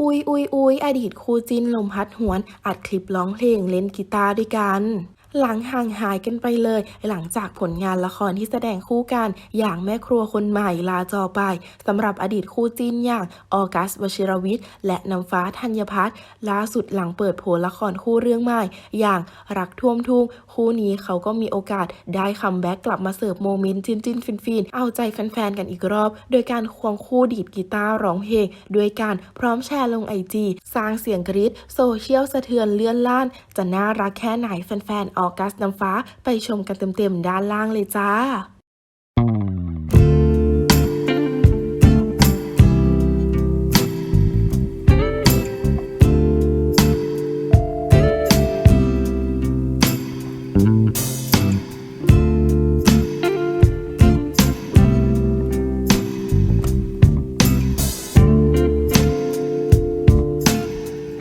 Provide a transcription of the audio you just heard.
อุยอุยอุยอดีตคู่จิ้นลมพัดหวน อัดคลิปร้องเพลงเล่นกีตาร์ด้วยกัน หลังห่างหายกันไปเลย หลังจากผลงานละครที่แสดงคู่กัน อย่างแม่ครัวคนใหม่ลาจอไปสำหรับอดีตคู่จิ้นอย่างออกัสวชิรวิทย์ และน้ำฟ้าธัญพัฒน์ล่าสุดหลังเปิดโผลละครคู่เรื่องใหม่ อย่างรักท่วมทุ่ง คู่นี้เขาก็มีโอกาสได้คัมแบ็กกลับมาเสิร์ฟโมเมนต์จิ้นๆฟินๆเอาใจแฟนๆกันอีกรอบ โดยการควงคู่ดีดกีตาร์ร้องเพลงด้วยการพร้อมแชร์ลงไอจีสร้างเสียงกรี๊ดโซเชียลสะเทือนเลื่อนล่าน จะน่ารักแค่ไหนแฟนๆออกัสน้ำฟ้าไปชมกันเต็มๆด้านล่างเลยจ้า